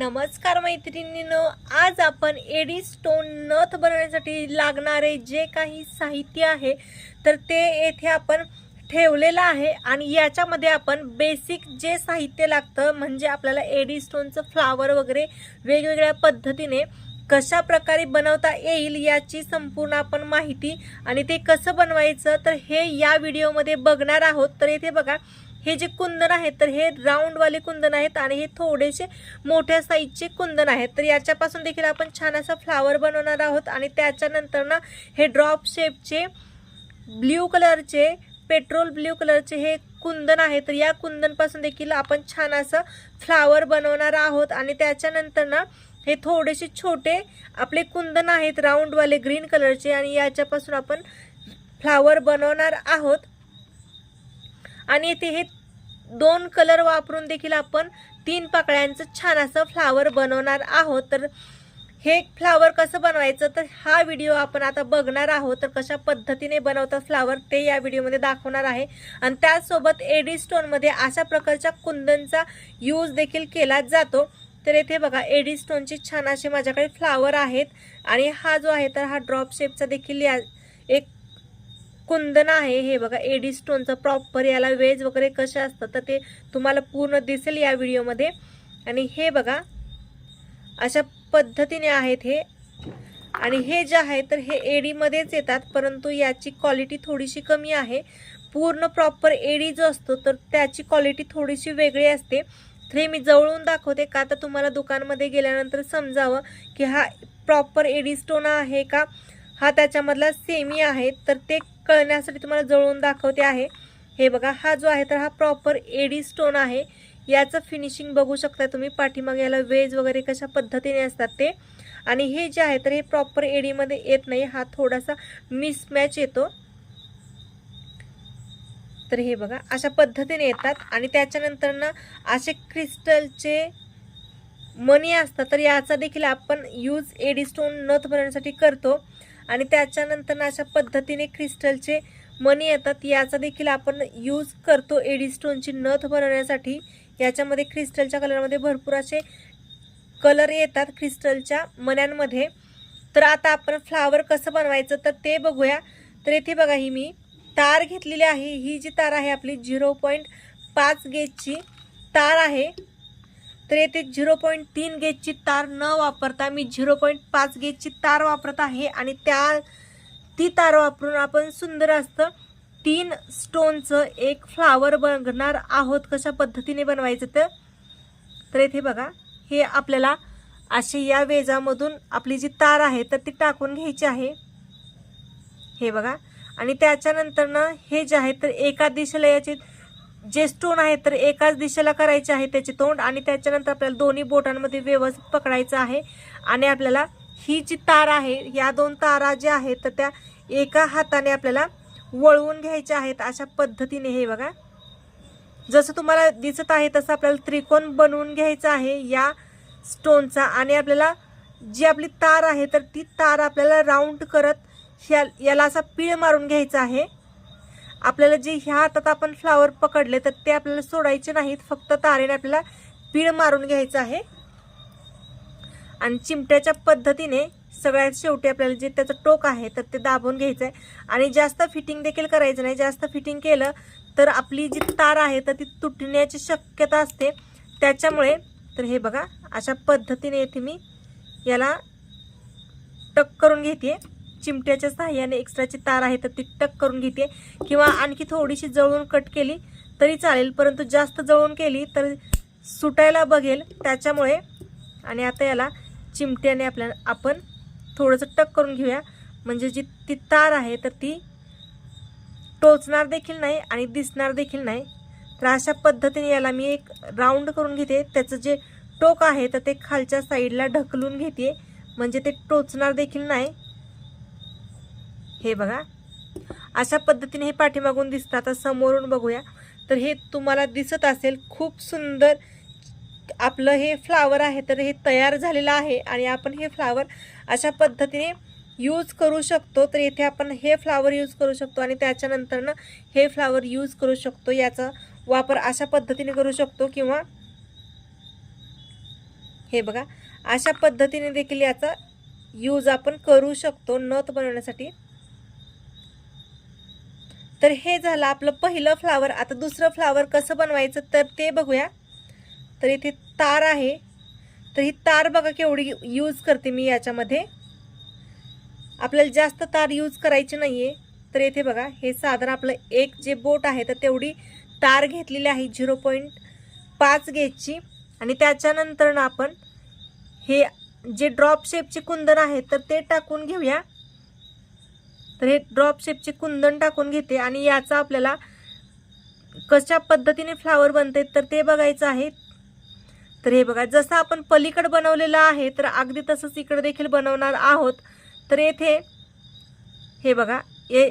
नमस्कार मैत्रिणींनो आज आपण एडी स्टोन नथ बनवण्यासाठी लागणारे जे काही साहित्य आहे तर ते येथे आपण ठेवलेलं आहे आणि याच्यामध्ये आपण बेसिक जे साहित्य लागतं म्हणजे आपल्याला एडी स्टोनचं फ्लावर वगैरे वेगवेगळ्या पद्धतीने कशा प्रकारे बनवता येईल याची संपूर्ण आपण माहिती आणि ते कसं बनवायचं तर हे या व्हिडिओमध्ये बघणार आहोत. तर येथे बघा हे जे कुंदन आहेत तर हे राऊंडवाले कुंदन आहेत आणि हे थोडेसे मोठ्या साईजचे कुंदन आहेत. तर याच्यापासून देखील आपण छान असा फ्लावर बनवणार आहोत आणि त्याच्यानंतर ना हे ड्रॉप शेपचे ब्ल्यू कलरचे पेट्रोल ब्ल्यू कलरचे हे कुंदन आहे. तर या कुंदनपासून देखील आपण छान असं फ्लावर बनवणार आहोत आणि त्याच्यानंतर ना हे थोडेसे छोटे आपले कुंदन आहेत राऊंडवाले ग्रीन कलरचे आणि याच्यापासून आपण फ्लावर बनवणार आहोत. आणि इथे हे दोन कलर वापरून देखील आपण तीन पाकळ्यांचं छान असं फ्लावर बनवणार आहोत. तर हे फ्लावर कसं बनवायचं? तर हा व्हिडिओ आपण आता बघणार आहोत. तर कशा पद्धतीने बनवतात फ्लावर ते या व्हिडिओमध्ये दाखवणार आहे. आणि त्याचसोबत एडी स्टोनमध्ये अशा प्रकारच्या कुंदनचा यूज देखील केला जातो. तर येथे बघा एडी स्टोनचे छान असे माझ्याकडे फ्लावर आहेत. आणि हा जो आहे तर हा ड्रॉप शेपचा देखील या कुंदन आहे हे बघा एडी स्टोनचं प्रॉपर याला वेज वगैरे कसे असतात तर ते तुम्हाला पूर्ण दिसेल या व्हिडिओमध्ये आणि हे बघा अशा पद्धतीने आहेत हे. आणि हे जे आहे तर हे एडीमध्येच येतात परंतु याची क्वालिटी थोडीशी कमी आहे. पूर्ण प्रॉपर एडी जो असतो तर त्याची क्वालिटी थोडीशी वेगळी असते. तर हे मी जवळून दाखवते का तर तुम्हाला दुकानमध्ये गेल्यानंतर समजावं की हा प्रॉपर एडी स्टोन आहे का? हा त्याच्यामधला सेमी आहे तर ते कळण्यासाठी तुम्हाला जवळून दाखवते आहे. हे बघा हा जो आहे तर हा प्रॉपर एडी स्टोन आहे. याचं फिनिशिंग बघू शकता तुम्ही. पाठीमागे याला वेज वगैरे कशा पद्धतीने असतात ते. आणि हे जे आहे तर हे प्रॉपर एडीमध्ये येत नाही. हा थोडासा मिसमॅच येतो. तर हे बघा अशा पद्धतीने येतात. आणि त्याच्यानंतर ना असे क्रिस्टलचे मणी असतात तर याचा देखील आपण यूज एडी स्टोन नथ भरण्यासाठी करतो. आणि त्याच्यानंतर अशा पद्धतीने क्रिस्टलचे मणी येतात. याचा देखील आपण यूज करतो. एडीस्टोनची नथ बनवण्यासाठी याच्यामध्ये क्रिस्टलच्या कलरमध्ये भरपूर असे कलर येतात क्रिस्टलच्या मण्यांमध्ये. तर आता आपण फ्लावर कसं बनवायचं तर ते बघूया. तर येथे बघा ही मी तार घेतलेली आहे. ही जी तार आहे आपली झिरो पॉईंट पाच गेजची तार आहे. तर येथे झिरो पॉईंट तीन गेजची तार न वापरता मी झिरो पॉईंट पाच गेजची तार वापरत आहे आणि त्या ती तार वापरून आपण सुंदर असतं तीन स्टोनचं एक फ्लावर बनणार आहोत. कशा पद्धतीने बनवायचं तर? तर येथे बघा हे आपल्याला असे या वेजामधून आपली जी तार आहे तर ती टाकून घ्यायची आहे. हे बघा आणि त्याच्यानंतर ना हे जे आहे तर एका दिशेला याचे जे स्टोन आहे तर एकाच दिशेला करायचे आहे त्याचे तोंड आणि त्याच्यानंतर आपल्याला दोन्ही बोटांमध्ये व्यवस्थित पकडायचं आहे. आणि आपल्याला ही जी तार आहे या दोन तारा ज्या आहेत तर त्या एका हाताने आपल्याला वळवून घ्यायच्या आहेत अशा पद्धतीने हे बघा. जसं तुम्हाला दिसत आहे तसं आपल्याला त्रिकोण बनवून घ्यायचं आहे या स्टोनचा आणि आपल्याला जी आपली तार आहे तर ती तार आपल्याला राऊंड करत ह्या याला असा पीळ मारून घ्यायचा आहे. आपल्याला जे ह्या हातात आपण फ्लावर पकडले तर ते आपल्याला सोडायचे नाहीत. फक्त तारेने आपल्याला पीळ मारून घ्यायचं आहे. आणि चिमट्याच्या पद्धतीने सगळ्यात शेवटी आपल्याला जे त्याचं टोक आहे तर ते दाबून घ्यायचं आहे. आणि जास्त फिटिंग देखील करायचं नाही. जास्त फिटिंग केलं तर आपली जी तार आहे तर ती तुटण्याची शक्यता असते. त्याच्यामुळे तर हे बघा अशा पद्धतीने येथे मी याला टक करून घेते चिमट्याच्या सहाय्याने एक्स्ट्राची तार आहे तर ती टक करून घेते. किंवा आणखी थोडीशी जळून कट केली तरी चालेल परंतु जास्त जळून केली तर सुटायला बघेल. त्याच्यामुळे आणि आता याला चिमट्याने आपल्या आपण थोडंसं टक करून घेऊया. म्हणजे जी ती तार आहे तर ती टोचणार देखील नाही आणि दिसणार देखील नाही. तर अशा पद्धतीने याला मी एक राऊंड करून घेते. त्याचं जे टोक आहे तर ते खालच्या साईडला ढकलून घेते. म्हणजे ते टोचणार देखील नाही. हे बघा. अशा पद्धतीने हे पाठीमागून दिसतं. आता समोरून बघूया. तर हे तुम्हाला दिसत असेल खूप सुंदर आपलं हे फ्लावर आहे. तर हे तयार झालेलं आहे आणि आपण हे फ्लावर अशा पद्धतीने यूज करू शकतो. तर येथे आपण हे फ्लावर यूज करू शकतो आणि त्याच्यानंतरनं हे फ्लावर यूज करू शकतो. याचा वापर अशा पद्धतीने करू शकतो किंवा हे बघा. अशा पद्धतीने देखील याचा यूज आपण करू शकतो. नथ बनवण्यासाठी. तर हे झालं आपलं पहिलं फ्लावर आता दुसरं फ्लावर कसं बनवायचं तर ते बघूया. तर इथे तार आहे. तर ही तार बघा केवढी यूज करते मी याच्यामध्ये. आपल्याला जास्त तार यूज करायची नाही आहे तर येथे बघा हे साधारण आपलं एक जे बोट आहे तर तेवढी तार घेतलेली आहे झिरो पॉईंट पाच गेजची आणि त्याच्यानंतरनं आपण हे जे ड्रॉप शेपचे कुंदन आहे तर ते टाकून घेऊया. तर हे ड्रॉप शेपचे कुंदन टाकून घेते आणि याचा आपल्याला कशा पद्धतीने फ्लावर बनते तर ते बघायचं आहे. तर हे बघा जसं आपण पलीकडं बनवलेलं आहे तर अगदी तसंच इकडे देखील बनवणार आहोत. तर येथे हे बघा हे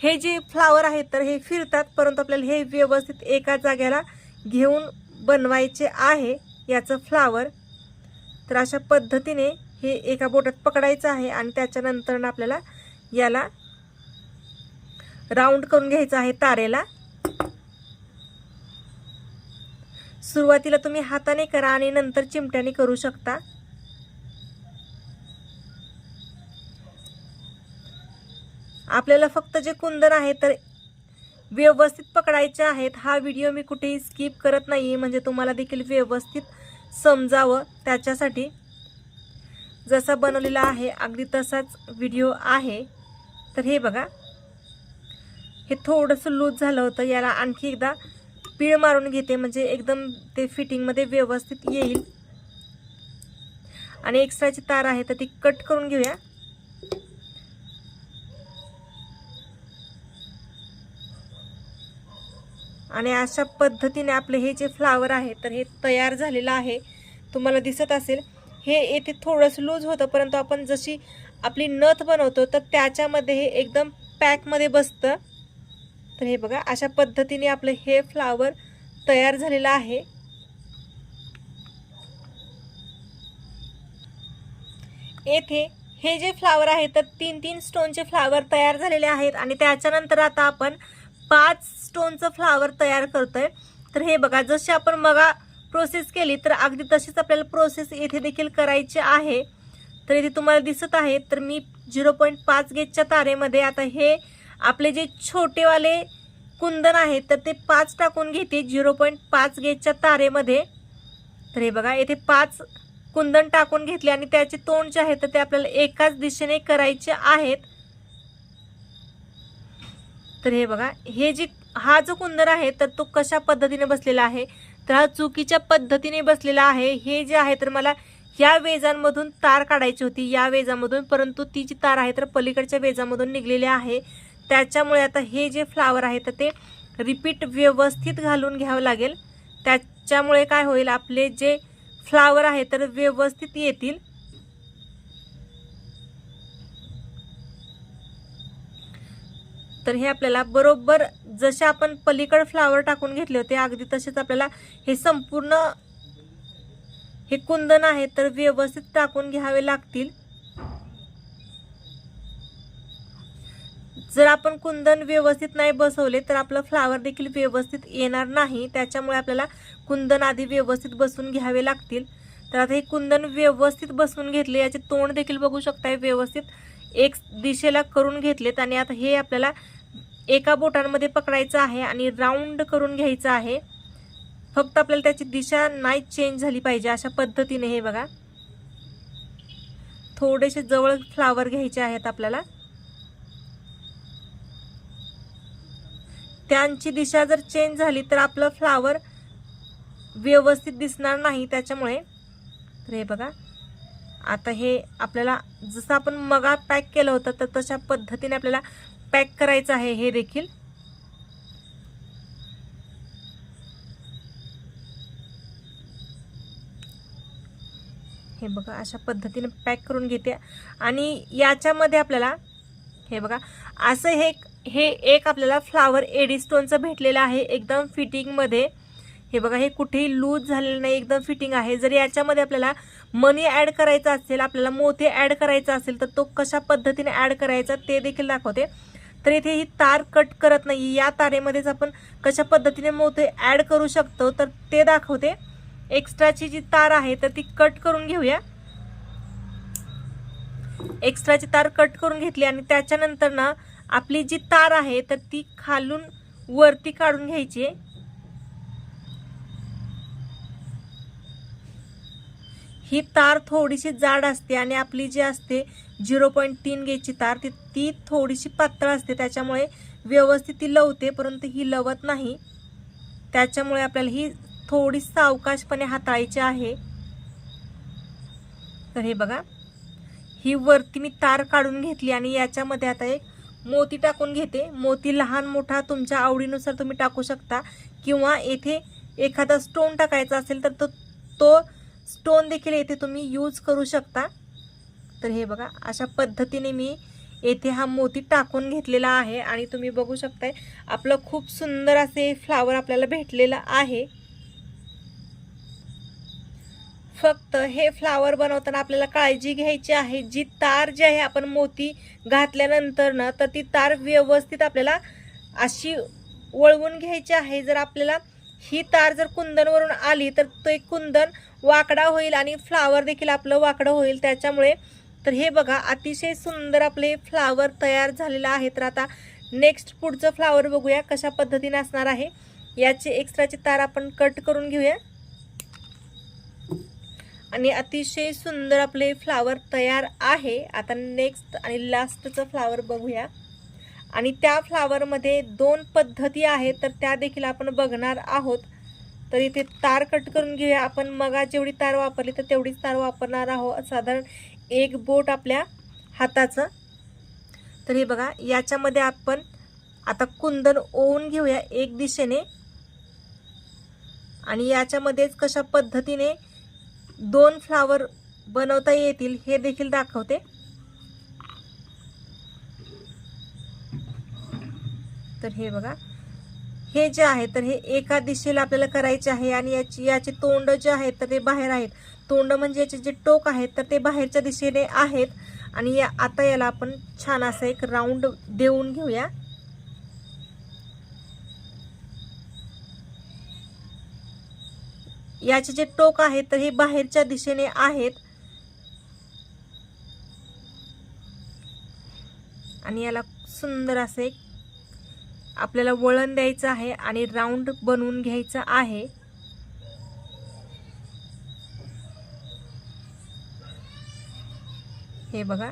हे जे फ्लावर आहेत तर हे फिरतात परंतु आपल्याला हे व्यवस्थित एका जाग्याला घेऊन बनवायचे आहे याचं फ्लावर तर अशा पद्धतीने हे एका बोटात पकडायचं आहे आणि त्याच्यानंतर आपल्याला याला राऊंड करून घ्यायचं आहे तारेला. सुरुवातीला तुम्ही हाताने करा आणि नंतर चिमट्याने करू शकता. आपल्याला फक्त जे कुंदन आहे तर व्यवस्थित पकडायचे आहेत. हा व्हिडिओ मी कुठेही स्किप करत नाही म्हणजे तुम्हाला देखील व्यवस्थित समजावं त्याच्यासाठी. जसा बनवलेला आहे अगदी तसाच व्हिडिओ आहे. तर हे बघा. हे थोडंसं लूज झालं होतं. याला आणखी एकदा पीळ मारून घेते. म्हणजे एकदम ते फिटिंगमध्ये व्यवस्थित येईल. आणि एक्स्ट्राची तार आहे तर ती कट करून घेऊया. आणि अशा पद्धतीने आपले हे जे फ्लावर आहे तर हे तयार झालेलं आहे. तुम्हाला दिसत असेल. हे येथे थोडंसं लूज होतं परंतु आपण जशी आपली नथ बनवतो तर त्याच्यामध्ये हे एकदम पॅकमध्ये बसतं. तर हे बघा अशा पद्धतीने आपलं हे फ्लावर तयार झालेलं आहे. येथे हे जे फ्लावर आहे तर तीन तीन स्टोनचे फ्लावर तयार झालेले आहेत आणि त्याच्यानंतर आता आपण पाच स्टोनचं फ्लावर तयार करतोय. तर हे बघा जशी आपण मगा प्रोसेस केली तर अगदी तशीच आपल्याला प्रोसेस येथे देखील करायची आहे. तर इथे तुम्हाला दिसत आहे तर मी झिरो पॉईंट पाच गेजच्या तारेमध्ये आता हे आपले जे छोटेवाले कुंदन आहेत तर ते पाच टाकून घेते झिरो पॉईंट पाच गेजच्या तारेमध्ये. तर हे बघा येथे पाच कुंदन टाकून घेतले आणि त्याचे तोंड जे आहे तर ते आपल्याला एकाच दिशेने करायचे आहेत. तर हे बघा हे जे हा जो कुंदन आहे तर तो कशा पद्धतीने बसलेला आहे? तर हा चुकीच्या पद्धतीने बसलेला आहे. हे जे आहे तर मला या वेजांमधून तार काढायची होती या वेजामधून परंतु ती जी तार आहे तर पलीकडच्या वेजामधून निघलेली आहे. त्याच्यामुळे आता हे जे फ्लावर आहे तर ते रिपीट व्यवस्थित घालून घ्यावं लागेल. त्याच्यामुळे काय होईल आपले जे फ्लावर आहे तर व्यवस्थित येतील. तर हे आपल्याला बरोबर जसे आपण पलीकड फ्लावर टाकून घेतले होते अगदी तसेच आपल्याला हे संपूर्ण हे कुंदन आहे तर व्यवस्थित टाकून घ्यावे लागतील. जर आपण कुंदन व्यवस्थित नाही बसवले तर आपलं फ्लावर देखील व्यवस्थित येणार नाही. त्याच्यामुळे आपल्याला कुंदन आधी व्यवस्थित बसून घ्यावे लागतील. तर आता हे कुंदन व्यवस्थित बसवून घेतले याचे तोंड देखील बघू शकताय. व्यवस्थित एक दिशेला करून घेतलेत आणि आता हे आपल्याला एका बोटांमध्ये पकडायचं आहे आणि राऊंड करून घ्यायचं आहे. फक्त आपल्याला त्याची दिशा नाही चेंज झाली पाहिजे अशा पद्धतीने हे बघा. थोडेसे जवळ फ्लावर घ्यायचे आहेत आपल्याला. त्यांची दिशा जर चेंज झाली तर आपलं फ्लावर व्यवस्थित दिसणार नाही त्याच्यामुळे. तर हे बघा. आता हे आपल्याला जसं आपण मगा पॅक केलं होतं तर तशा पद्धतीने आपल्याला पॅक करायचं आहे हे देखील. हे बघा अशा पद्धतीने पॅक करून घेते. आणि याच्यामध्ये आपल्याला हे बघा असं हे हे एक आपल्याला फ्लावर एडी स्टोनचं भेटलेलं आहे एकदम फिटिंगमध्ये हे बघा हे कुठेही लूज झालेलं नाही एकदम फिटिंग आहे. जर याच्यामध्ये आपल्याला मनी ॲड करायचा असेल आपल्याला मोती ॲड करायचा असेल तर तो कशा पद्धतीने ॲड करायचा ते देखील दाखवते. तर इथे ही तार कट करत नाही. या तारेमध्येच आपण कशा पद्धतीने मोते ॲड करू शकतो तर ते दाखवते. एक्स्ट्राची जी तार आहे तर ती कट करून घेऊया. एक्स्ट्राची तार कट करून घेतली आणि त्याच्यानंतर ना आपली जी तार आहे तर ती खालून वरती काढून घ्यायची. ही तार थोडीशी जाड असते आणि आपली जी असते झिरो पॉईंट तीन गेजची तार ती ती थोडीशी पातळ असते. त्याच्यामुळे व्यवस्थित ती लवते परंतु ही लवत नाही. त्याच्यामुळे आपल्याला ही थोडी सावकाशपणे हाताळायची आहे. तर हे बघा. ही वरती मी तार काढून घेतली आणि याच्यामध्ये आता एक मोती टाकून घेते. मोती लहान मोठा तुमच्या आवडीनुसार तुम्ही टाकू शकता. किंवा येथे एखादा स्टोन टाकायचा असेल तर तो तो स्टोन देखील येथे तुम्ही यूज करू शकता. तर हे बघा अशा पद्धतीने मी येथे हा मोती टाकून घेतलेला आहे. आणि तुम्ही बघू शकताय आपलं खूप सुंदर असे फ्लावर आपल्याला भेटलेलं आहे. फक्त हे फ्लावर बनवताना आपल्याला काळजी घ्यायची आहे. जी तार जी आहे आपण मोती घातल्यानंतर ना तर ती तार व्यवस्थित आपल्याला अशी वळवून घ्यायची आहे. जर आपल्याला ही तार जर कुंदनवरून आली तर तो एक कुंदन वाकडा होईल आणि फ्लावर देखील आपलं वाकडं होईल. त्याच्यामुळे तर हे बघा अतिशय सुंदर आपले फ्लावर तयार झालेलं आहे तर आता नेक्स्ट पुढचं फ्लावर बघूया कशा पद्धतीने असणार आहे. याची एक्स्ट्राची तार आपण कट करून घेऊया. आणि अतिशय सुंदर आपले फ्लावर तयार आहे. आता नेक्स्ट आणि लास्टचं फ्लावर बघूया. आणि त्या फ्लावरमध्ये दोन पद्धती आहेत तर त्या देखील आपण बघणार आहोत. तर इथे तार कट करून घेऊया. आपण मगा जेवढी तार वापरली तर तेवढीच तार वापरणार आहोत. साधारण एक बोट आपल्या हाताचं. तर हे बघा याच्यामध्ये आपण आता कुंदन ओवून घेऊया एक दिशेने. आणि याच्यामध्येच कशा पद्धतीने दोन फ्लावर बनवता येतील हे देखील दाखवते. तर हे बघा. हे जे आहे तर हे एका दिशेला आपल्याला करायचे आहे आणि याची याचे तोंड जे आहेत तर ते बाहेर आहेत. तोंड म्हणजे याचे जे टोक आहेत तर ते बाहेरच्या दिशेने आहेत. आणि या आता याला आपण छान असं एक राऊंड देऊन घेऊया. याचे जे टोक आहेत तर हे बाहेरच्या दिशेने आहेत. आणि याला सुंदर असे आपल्याला वळण द्यायचं आहे आणि राऊंड बनवून घ्यायचं आहे. हे बघा.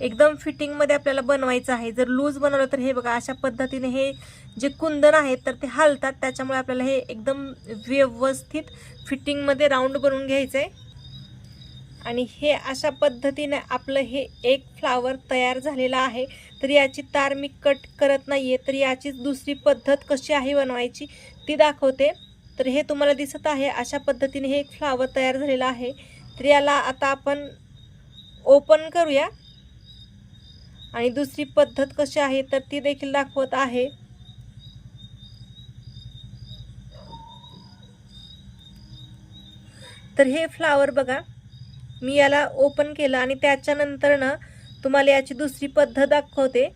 एकदम फिटिंगमध्ये आपल्याला बनवायचं आहे. जर लूज बनवलं तर हे बघा अशा पद्धतीने हे जे कुंदन आहेत तर ते हलतात. त्याच्यामुळे आपल्याला हे एकदम व्यवस्थित फिटिंगमध्ये राऊंड बनवून घ्यायचं आहे आणि हे अशा पद्धतीने आपलं हे एक फ्लावर तयार झालेलं आहे. तर याची तार मी कट करत नाही आहे तर याचीच दुसरी पद्धत कशी आहे बनवायची ती दाखवते. तर हे तुम्हाला दिसत आहे अशा पद्धतीने हे एक फ्लावर तयार झालेलं आहे. तर याला आता आपण ओपन करूया. आणि दुसरी पद्धत कशी आहे तर ती देखील दाखवत आहे. तर हे फ्लावर बघा. मी याला ओपन केलं आणि त्याच्यानंतर ना तुम्हाला याची दुसरी पद्धत दाखवते.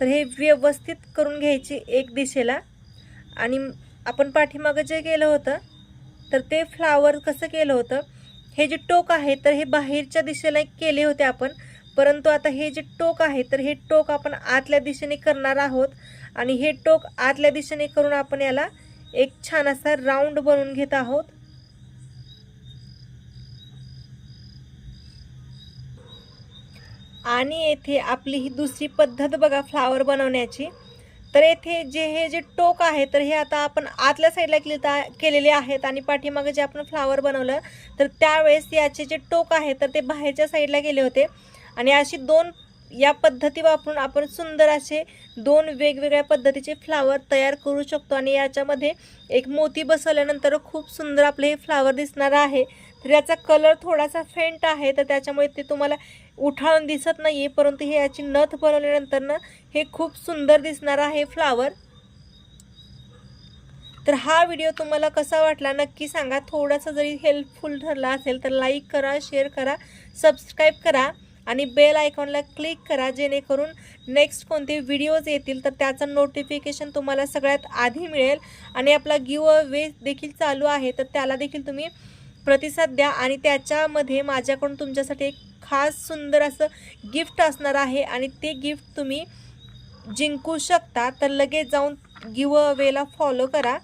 तर हे व्यवस्थित करून घ्यायची एक दिशेला. आणि आपण पाठीमागं जे केलं होतं तर ते फ्लावर कसं केलं होतं हे जे टोक आहे तर हे बाहेरच्या दिशेला केले होते आपण. परंतु आता हे जे टोक आहे तर हे टोक आपण आतल्या दिशेने करणार आहोत आणि हे टोक आतल्या दिशेने करून आपण याला एक छान असा राऊंड बनवून घेत आहोत. आणि येथे आपली ही दुसरी पद्धत बघा फ्लावर बनवण्याची. तर येथे जे हे जे टोक आहे तर हे आता आपण आतल्या साईडला केले केलेले आहेत आणि पाठीमागे जे आपण फ्लावर बनवलं तर त्यावेळेस याचे जे टोक आहे तर ते बाहेरच्या साईडला गेले होते. आणि अशी दोन या पद्धती वापरून आपण सुंदर असे दोन वेगवेगळ्या पद्धतीचे फ्लावर तयार करू शकतो. आणि याच्यामध्ये एक मोती बसवल्यानंतर खूप सुंदर आपले हे फ्लावर दिसणार आहे. तर याचा कलर थोडासा फेंट आहे तर त्याच्यामुळे ते तुम्हाला उठाळून दिसत नाही आहे परंतु हे याची नथ बनवल्यानंतर ना हे खूप सुंदर दिसणार आहे फ्लावर. तर हा व्हिडिओ तुम्हाला कसा वाटला नक्की सांगा. थोडासा जरी हेल्पफुल ठरला असेल तर लाईक करा शेअर करा सबस्क्राईब करा. आणि बेल आयकॉनला क्लिक करा जेणेकरून नेक्स्ट कोणते व्हिडिओज येतील तर त्याचं नोटिफिकेशन तुम्हाला सगळ्यात आधी मिळेल. आणि आपला गिव अवे देखील चालू आहे तर त्याला देखील तुम्ही प्रतिसाद द्या. आणि त्याच्यामध्ये माझ्याकडून तुमच्यासाठी एक खास सुंदर असं गिफ्ट असणार आहे. आणि ते गिफ्ट तुम्ही जिंकू शकता. तर लगेच जाऊन गिव अवेला फॉलो करा.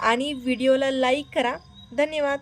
आणि व्हिडिओला लाईक करा. धन्यवाद.